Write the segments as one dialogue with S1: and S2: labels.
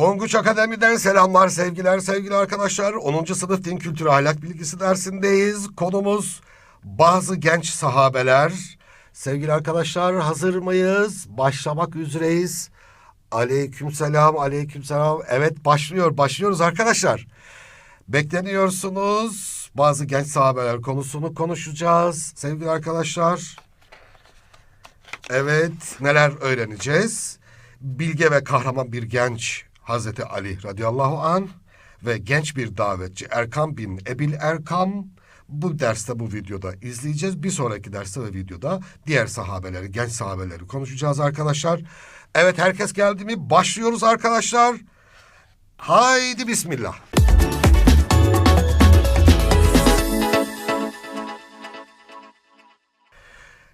S1: Tonguç Akademi'den selamlar, sevgiler, sevgili arkadaşlar. 10. sınıf din kültürü ahlak bilgisi dersindeyiz. Konumuz bazı genç sahabeler. Sevgili arkadaşlar hazır mıyız? Başlamak üzereyiz. Aleykümselam, aleykümselam. Evet başlıyor, başlıyoruz arkadaşlar. Bekleniyorsunuz. Bazı genç sahabeler konusunu konuşacağız. Sevgili arkadaşlar. Evet, neler öğreneceğiz? Bilge ve kahraman bir genç Hazreti Ali radıyallahu an ve genç bir davetçi Erkam bin Ebil Erkam bu derste bu videoda izleyeceğiz. Bir sonraki derste ve videoda diğer sahabeleri, genç sahabeleri konuşacağız arkadaşlar. Evet herkes geldi mi? Başlıyoruz arkadaşlar. Haydi bismillah.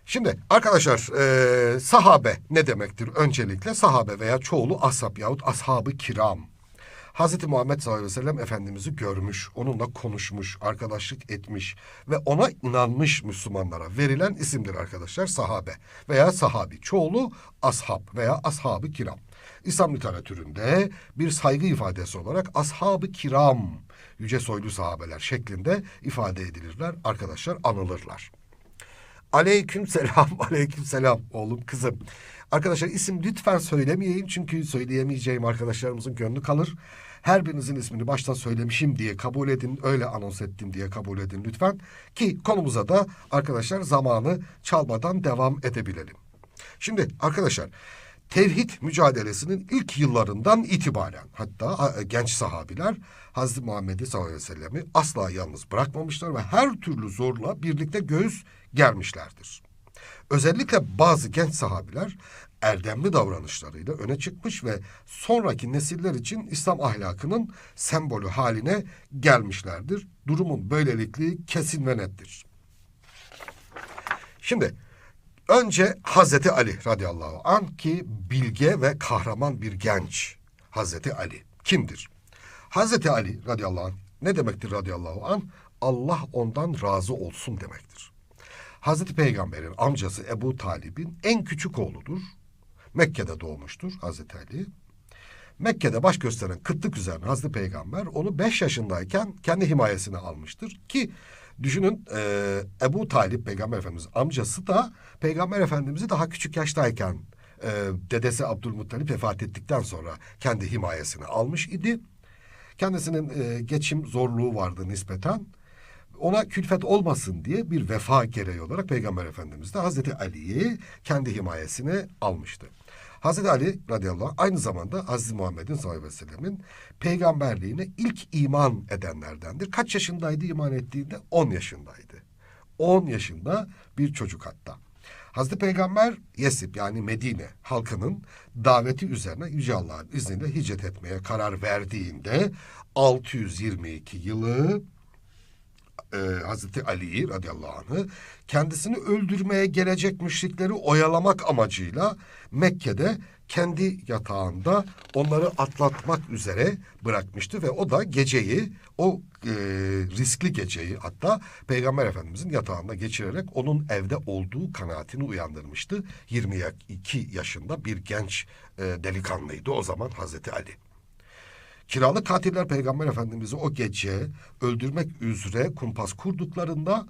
S1: Şimdi arkadaşlar eee, sahabe ne demektir? Öncelikle sahabe veya çoğulu ashab yahut ashabı kiram. Hazreti Muhammed sallallahu aleyhi ve sellem Efendimiz'i görmüş, onunla konuşmuş, arkadaşlık etmiş ve ona inanmış Müslümanlara verilen isimdir arkadaşlar sahabe veya sahabi. Çoğulu ashab veya ashabı kiram. İslam literatüründe bir saygı ifadesi olarak ashabı kiram, yüce soylu sahabeler şeklinde ifade edilirler. Arkadaşlar anılırlar. Aleyküm selam, aleyküm selam oğlum kızım. Arkadaşlar isim lütfen söylemeyeyim çünkü söyleyemeyeceğim arkadaşlarımızın gönlü kalır. Her birinizin ismini baştan söylemişim diye kabul edin, öyle anons ettim diye kabul edin lütfen. Ki konumuza da arkadaşlar zamanı çalmadan devam edebilelim. Şimdi arkadaşlar tevhid mücadelesinin ilk yıllarından itibaren hatta e, genç sahabiler Hazreti Muhammed'i sallallahu aleyhi ve sellem'i asla yalnız bırakmamışlar ve her türlü zorla birlikte göğüs germişlerdir. Özellikle bazı genç sahabiler erdemli davranışlarıyla öne çıkmış ve sonraki nesiller için İslam ahlakının sembolü haline gelmişlerdir. Durumun böylelikle kesin ve nettir. Şimdi önce Hazreti Ali radıyallahu an ki bilge ve kahraman bir genç Hazreti Ali kimdir? Hazreti Ali radıyallahu an ne demektir radıyallahu an? Allah ondan razı olsun demektir. Hazreti Peygamber'in amcası Ebu Talib'in en küçük oğludur. Mekke'de doğmuştur Hazreti Ali. Mekke'de baş gösteren kıtlık üzerine Hazreti Peygamber onu beş yaşındayken kendi himayesine almıştır. Ki düşünün e, Ebu Talip Peygamber Efendimiz amcası da Peygamber Efendimiz'i daha küçük yaştayken e, dedesi Abdülmuttalip vefat ettikten sonra kendi himayesine almış idi. Kendisinin e, geçim zorluğu vardı nispeten. Ona külfet olmasın diye bir vefa gereği olarak Peygamber Efendimiz de Hazreti Ali'yi kendi himayesine almıştı. Hazreti Ali radıyallahu anh aynı zamanda Aziz Muhammed'in sallallahu aleyhi ve sellemin peygamberliğine ilk iman edenlerdendir. Kaç yaşındaydı iman ettiğinde? 10 yaşındaydı. 10 yaşında bir çocuk hatta. Hazreti Peygamber Yesip yani Medine halkının daveti üzerine Yüce Allah'ın izniyle hicret etmeye karar verdiğinde 622 yılı e, Hazreti Ali'yi radıyallahu anh'ı kendisini öldürmeye gelecek müşrikleri oyalamak amacıyla Mekke'de kendi yatağında onları atlatmak üzere bırakmıştı ve o da geceyi o e, riskli geceyi hatta Peygamber Efendimizin yatağında geçirerek onun evde olduğu kanaatini uyandırmıştı. 22 yaşında bir genç e, delikanlıydı o zaman Hazreti Ali. Kiralık katiller Peygamber Efendimiz'i o gece öldürmek üzere kumpas kurduklarında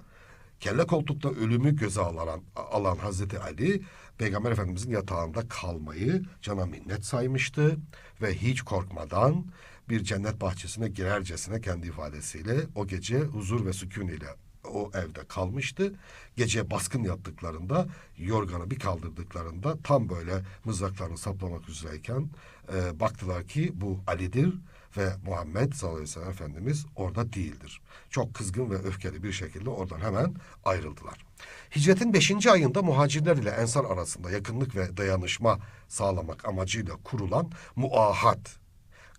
S1: kelle koltukta ölümü göze alan, alan Hazreti Ali Peygamber Efendimiz'in yatağında kalmayı cana minnet saymıştı ve hiç korkmadan bir cennet bahçesine girercesine kendi ifadesiyle o gece huzur ve sükun ile o evde kalmıştı. Gece baskın yaptıklarında yorganı bir kaldırdıklarında tam böyle mızraklarını saplamak üzereyken e, baktılar ki bu Ali'dir ve Muhammed sallallahu aleyhi ve sellem Efendimiz orada değildir. Çok kızgın ve öfkeli bir şekilde oradan hemen ayrıldılar. Hicretin beşinci ayında muhacirler ile ensar arasında yakınlık ve dayanışma sağlamak amacıyla kurulan muahat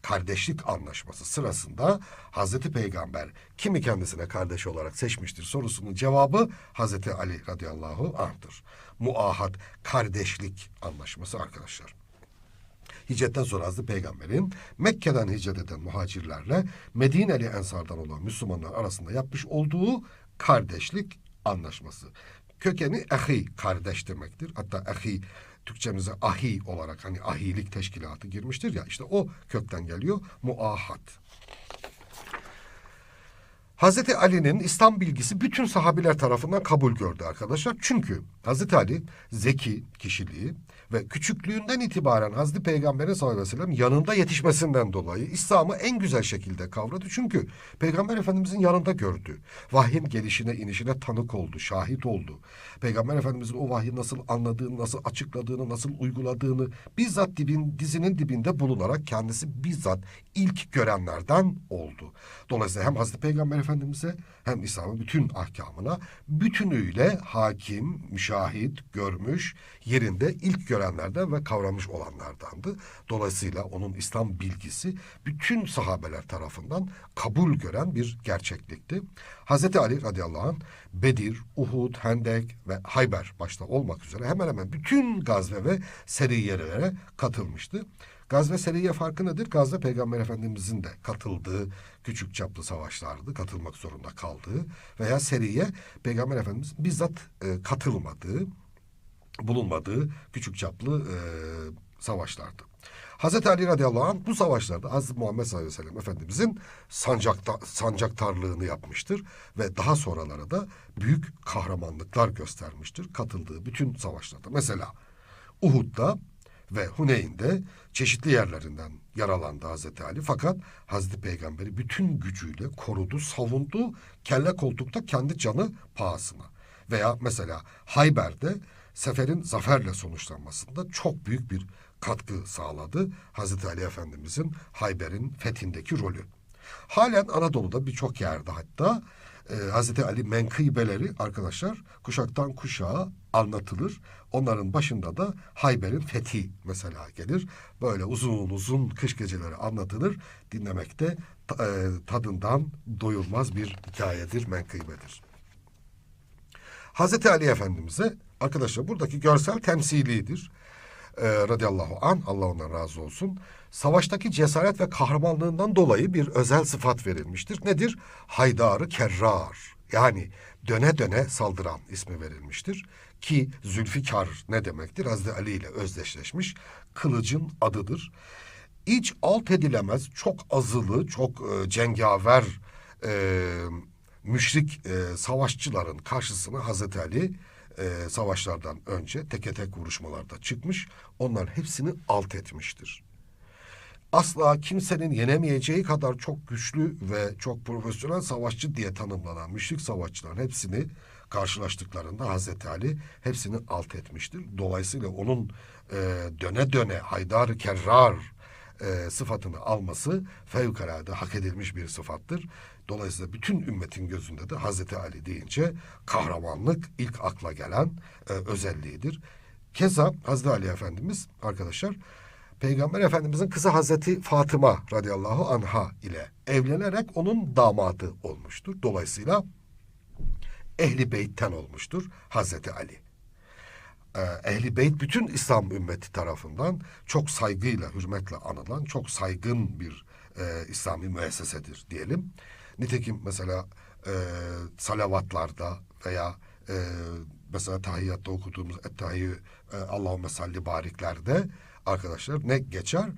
S1: kardeşlik anlaşması sırasında Hazreti Peygamber kimi kendisine kardeş olarak seçmiştir sorusunun cevabı Hazreti Ali radıyallahu anh'tır. Muahat kardeşlik anlaşması arkadaşlar. Hicretten sonra Hazreti Peygamber'in Mekke'den hicret eden muhacirlerle Medineli ensardan olan Müslümanlar arasında yapmış olduğu kardeşlik anlaşması. Kökeni ehi kardeş demektir. Hatta ehi Türkçemize ahi olarak hani ahilik teşkilatı girmiştir ya işte o kökten geliyor muahat. Hazreti Ali'nin İslam bilgisi bütün sahabiler tarafından kabul gördü arkadaşlar. Çünkü Hazreti Ali zeki kişiliği ve küçüklüğünden itibaren Hazreti Peygamber'in sallallahu aleyhi ve sellem yanında yetişmesinden dolayı İslam'ı en güzel şekilde kavradı. Çünkü Peygamber Efendimizin yanında gördü. Vahyin gelişine inişine tanık oldu, şahit oldu. Peygamber Efendimizin o vahyi nasıl anladığını, nasıl açıkladığını, nasıl uyguladığını bizzat dibin, dizinin dibinde bulunarak kendisi bizzat ilk görenlerden oldu. Dolayısıyla hem Hazreti Peygamber Efendimiz'e hem İslam'ın bütün ahkamına bütünüyle hakim, müşahit, görmüş, yerinde ilk görenlerden ve kavramış olanlardandı. Dolayısıyla onun İslam bilgisi bütün sahabeler tarafından kabul gören bir gerçeklikti. Hazreti Ali radıyallahu anh Bedir, Uhud, Hendek ve Hayber başta olmak üzere hemen hemen bütün gazve ve seriyelere katılmıştı. Gazve seriye farkı nedir? Gazve Peygamber Efendimizin de katıldığı küçük çaplı savaşlardı. Katılmak zorunda kaldığı veya seriye Peygamber Efendimiz bizzat e, katılmadığı, bulunmadığı küçük çaplı e, savaşlardı. Hazreti Ali radıyallahu anh bu savaşlarda Hazreti Muhammed sallallahu aleyhi ve sellem Efendimizin sancakta, sancaktarlığını yapmıştır ve daha sonraları da büyük kahramanlıklar göstermiştir katıldığı bütün savaşlarda. Mesela Uhud'da ve Huneyn'de çeşitli yerlerinden yaralandı Hazreti Ali. Fakat Hazreti Peygamberi bütün gücüyle korudu, savundu. Kelle koltukta kendi canı pahasına. Veya mesela Hayber'de seferin zaferle sonuçlanmasında çok büyük bir katkı sağladı Hazreti Ali Efendimizin Hayber'in fethindeki rolü. Halen Anadolu'da birçok yerde hatta e, Hazreti Ali menkıbeleri arkadaşlar kuşaktan kuşağa anlatılır. Onların başında da Hayber'in fethi mesela gelir. Böyle uzun uzun kış geceleri anlatılır. Dinlemekte e, tadından doyulmaz bir hikayedir, menkıbedir. Hazreti Ali Efendimiz'e arkadaşlar buradaki görsel temsilidir. Ee, radıyallahu an Allah ondan razı olsun. Savaştaki cesaret ve kahramanlığından dolayı bir özel sıfat verilmiştir. Nedir? Haydarı Kerrar. Yani döne döne saldıran ismi verilmiştir. Ki Zülfikar ne demektir? Hazreti Ali ile özdeşleşmiş. Kılıcın adıdır. İç alt edilemez, çok azılı, çok e, cengaver e, müşrik e, savaşçıların karşısına Hazreti Ali e, savaşlardan önce teke tek vuruşmalarda çıkmış. Onların hepsini alt etmiştir. Asla kimsenin yenemeyeceği kadar çok güçlü ve çok profesyonel savaşçı diye tanımlanan müşrik savaşçıların hepsini karşılaştıklarında Hazreti Ali hepsini alt etmiştir. Dolayısıyla onun e, döne döne Haydar Kerrar e, sıfatını alması fevkalade hak edilmiş bir sıfattır. Dolayısıyla bütün ümmetin gözünde de Hazreti Ali deyince kahramanlık ilk akla gelen e, özelliğidir. Keza Hazreti Ali Efendimiz arkadaşlar Peygamber Efendimizin kızı Hazreti Fatıma radıyallahu anha ile evlenerek onun damadı olmuştur. Dolayısıyla Ehli Beyt'ten olmuştur Hazreti Ali. Ee, Ehli Beyt bütün İslam ümmeti tarafından çok saygıyla, hürmetle anılan çok saygın bir e, İslami müessesedir diyelim. Nitekim mesela e, salavatlarda veya e, mesela tahiyyatta okuduğumuz Ettehiyyü e, Allahümme salli bariklerde arkadaşlar ne geçer?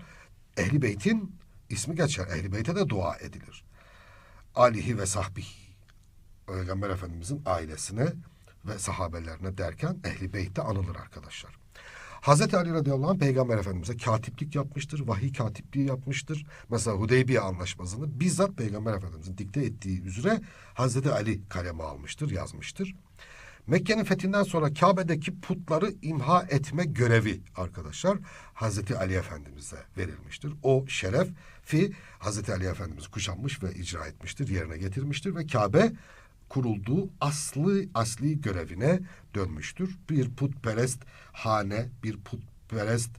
S1: Ehli Beyt'in ismi geçer. Ehli Beyt'e de dua edilir. Alihi ve sahbihi Peygamber Efendimizin ailesine ve sahabelerine derken Ehli Beyt'te anılır arkadaşlar. Hazreti Ali radıyallahu anh Peygamber Efendimiz'e katiplik yapmıştır, vahiy katipliği yapmıştır. Mesela Hudeybiye anlaşmasını bizzat Peygamber Efendimiz'in dikte ettiği üzere Hazreti Ali kaleme almıştır, yazmıştır. Mekke'nin fethinden sonra Kabe'deki putları imha etme görevi arkadaşlar Hazreti Ali Efendimiz'e verilmiştir. O şeref fi Hazreti Ali Efendimiz kuşanmış ve icra etmiştir, yerine getirmiştir ve Kabe kurulduğu aslı asli görevine dönmüştür. Bir putperest hane, bir putperest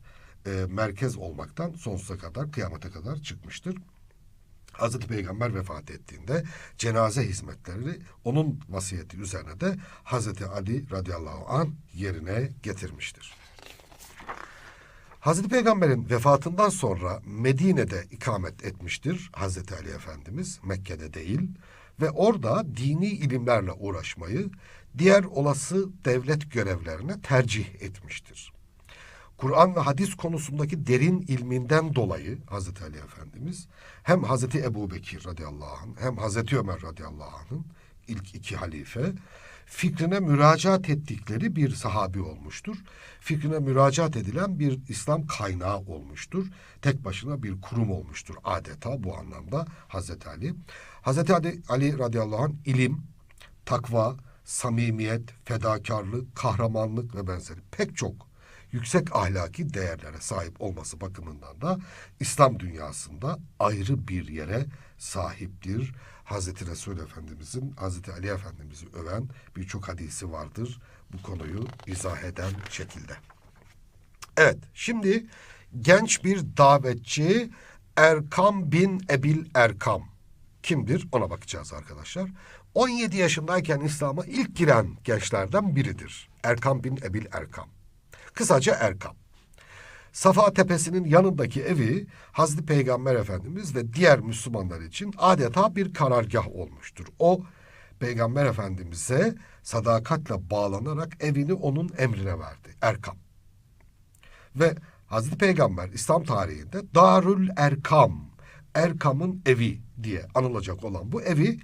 S1: e, merkez olmaktan sonsuza kadar, kıyamete kadar çıkmıştır. Hazreti Peygamber vefat ettiğinde cenaze hizmetleri onun vasiyeti üzerine de Hazreti Ali radıyallahu an yerine getirmiştir. Hazreti Peygamber'in vefatından sonra Medine'de ikamet etmiştir Hazreti Ali Efendimiz, Mekke'de değil ve orada dini ilimlerle uğraşmayı diğer olası devlet görevlerine tercih etmiştir. Kur'an ve hadis konusundaki derin ilminden dolayı Hazreti Ali Efendimiz hem Hazreti Ebu Bekir radıyallahu anh hem Hazreti Ömer radıyallahu anh'ın ilk iki halife fikrine müracaat ettikleri bir sahabi olmuştur. Fikrine müracaat edilen bir İslam kaynağı olmuştur. Tek başına bir kurum olmuştur adeta bu anlamda Hazreti Ali. Hazreti Ali, Ali radıyallahu anh ilim, takva, samimiyet, fedakarlık, kahramanlık ve benzeri pek çok yüksek ahlaki değerlere sahip olması bakımından da İslam dünyasında ayrı bir yere sahiptir. Hazreti Resul Efendimizin, Hazreti Ali Efendimiz'i öven birçok hadisi vardır bu konuyu izah eden şekilde. Evet, şimdi genç bir davetçi Erkam bin Ebil Erkam kimdir ona bakacağız arkadaşlar. 17 yaşındayken İslam'a ilk giren gençlerden biridir. Erkam bin Ebil Erkam. Kısaca Erkam. Safa Tepesi'nin yanındaki evi Hazreti Peygamber Efendimiz ve diğer Müslümanlar için adeta bir karargah olmuştur. O Peygamber Efendimiz'e sadakatle bağlanarak evini onun emrine verdi. Erkam. Ve Hazreti Peygamber İslam tarihinde Darül Erkam, Erkam'ın evi diye anılacak olan bu evi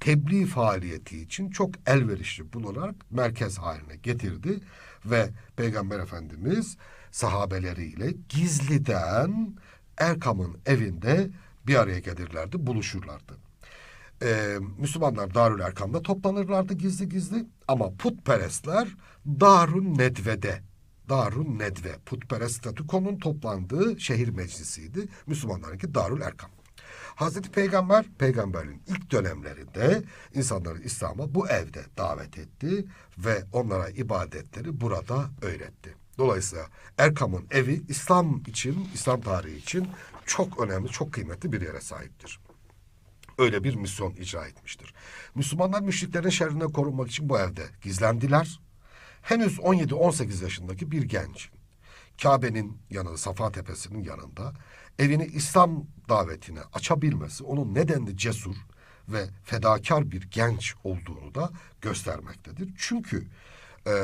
S1: tebliğ faaliyeti için çok elverişli bulunarak merkez haline getirdi ve Peygamber Efendimiz sahabeleriyle gizliden Erkam'ın evinde bir araya gelirlerdi, buluşurlardı. Ee, Müslümanlar Darül Erkam'da toplanırlardı gizli gizli ama putperestler Darun Nedve'de Darun Nedve, putperest statükonun toplandığı şehir meclisiydi. Müslümanlarınki Darül Erkam. Hazreti Peygamber, peygamberin ilk dönemlerinde insanları İslam'a bu evde davet etti ve onlara ibadetleri burada öğretti. Dolayısıyla Erkam'ın evi İslam için, İslam tarihi için çok önemli, çok kıymetli bir yere sahiptir. Öyle bir misyon icra etmiştir. Müslümanlar müşriklerin şerrine korunmak için bu evde gizlendiler. Henüz 17-18 yaşındaki bir genç Kabe'nin yanında, Safa Tepesi'nin yanında evini İslam davetine açabilmesi onun nedenli cesur ve fedakar bir genç olduğunu da göstermektedir. Çünkü e,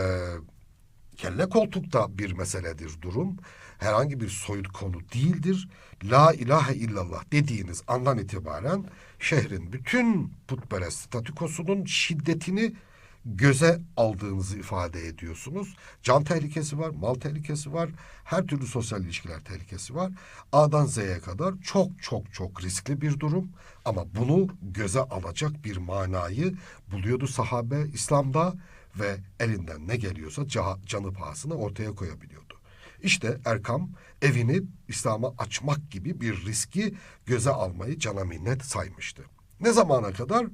S1: kelle koltukta bir meseledir durum. Herhangi bir soyut konu değildir. La ilahe illallah dediğiniz andan itibaren şehrin bütün putperest statükosunun şiddetini göze aldığınızı ifade ediyorsunuz. Can tehlikesi var, mal tehlikesi var, her türlü sosyal ilişkiler tehlikesi var. A'dan Z'ye kadar çok çok çok riskli bir durum ama bunu göze alacak bir manayı buluyordu sahabe İslam'da ve elinden ne geliyorsa canı pahasına ortaya koyabiliyordu. İşte Erkam evini İslam'a açmak gibi bir riski göze almayı cana minnet saymıştı. Ne zamana kadar?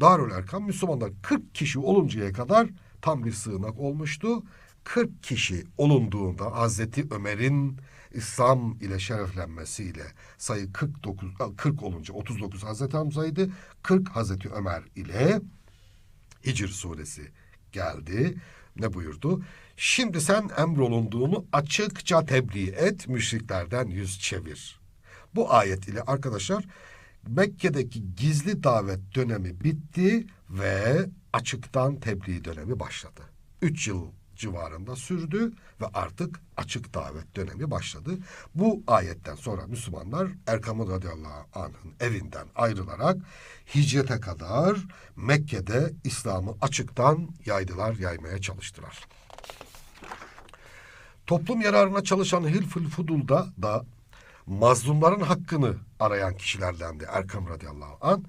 S1: Darül Erkam Müslümanlar 40 kişi oluncaya kadar tam bir sığınak olmuştu. 40 kişi olunduğunda Hazreti Ömer'in İslam ile şereflenmesiyle sayı 49 40 olunca 39 Hazreti Hamza'ydı. 40 Hazreti Ömer ile Hicr suresi geldi. Ne buyurdu? Şimdi sen emrolunduğunu açıkça tebliğ et, müşriklerden yüz çevir. Bu ayet ile arkadaşlar Mekke'deki gizli davet dönemi bitti ve açıktan tebliğ dönemi başladı. Üç yıl civarında sürdü ve artık açık davet dönemi başladı. Bu ayetten sonra Müslümanlar Erkam radıyallahu anh'ın evinden ayrılarak hicrete kadar Mekke'de İslam'ı açıktan yaydılar, yaymaya çalıştılar. Toplum yararına çalışan Hilful Fudul'da da mazlumların hakkını arayan kişilerdendi Erkam radıyallahu an.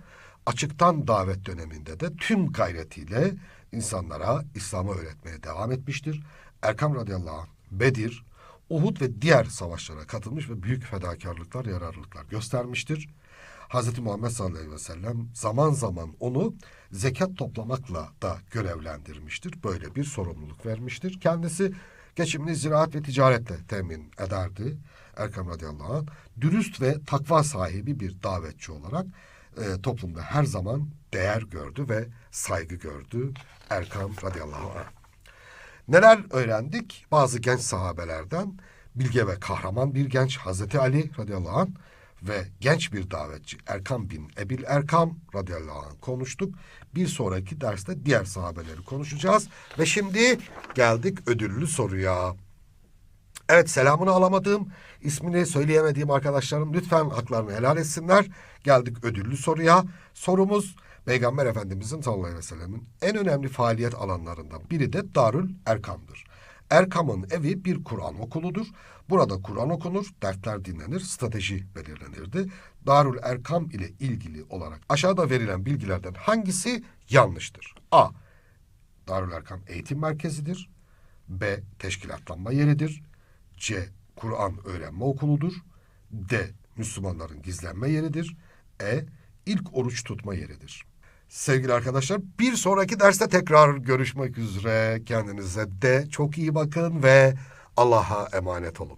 S1: Açıktan davet döneminde de tüm gayretiyle insanlara İslam'ı öğretmeye devam etmiştir. Erkam radıyallahu anh, Bedir, Uhud ve diğer savaşlara katılmış ve büyük fedakarlıklar, yararlılıklar göstermiştir. Hz. Muhammed sallallahu aleyhi ve sellem zaman zaman onu zekat toplamakla da görevlendirmiştir. Böyle bir sorumluluk vermiştir. Kendisi geçimini ziraat ve ticaretle temin ederdi. Erkam radıyallahu anh dürüst ve takva sahibi bir davetçi olarak e, toplumda her zaman değer gördü ve saygı gördü Erkam radıyallahu anh. Neler öğrendik? Bazı genç sahabelerden bilge ve kahraman bir genç Hazreti Ali radıyallahu anh ve genç bir davetçi Erkam bin Ebil Erkam radıyallahu anh konuştuk. Bir sonraki derste diğer sahabeleri konuşacağız. Ve şimdi geldik ödüllü soruya. Evet selamını alamadığım, ismini söyleyemediğim arkadaşlarım lütfen haklarını helal etsinler. Geldik ödüllü soruya. Sorumuz Peygamber Efendimizin sallallahu aleyhi ve sellemin en önemli faaliyet alanlarından biri de Darül Erkam'dır. Erkam'ın evi bir Kur'an okuludur. Burada Kur'an okunur, dertler dinlenir, strateji belirlenirdi. Darül Erkam ile ilgili olarak aşağıda verilen bilgilerden hangisi yanlıştır? A. Darül Erkam eğitim merkezidir. B. Teşkilatlanma yeridir. C. Kur'an öğrenme okuludur. D. Müslümanların gizlenme yeridir. E. ilk oruç tutma yeridir. Sevgili arkadaşlar bir sonraki derste tekrar görüşmek üzere. Kendinize de çok iyi bakın ve Allah'a emanet olun.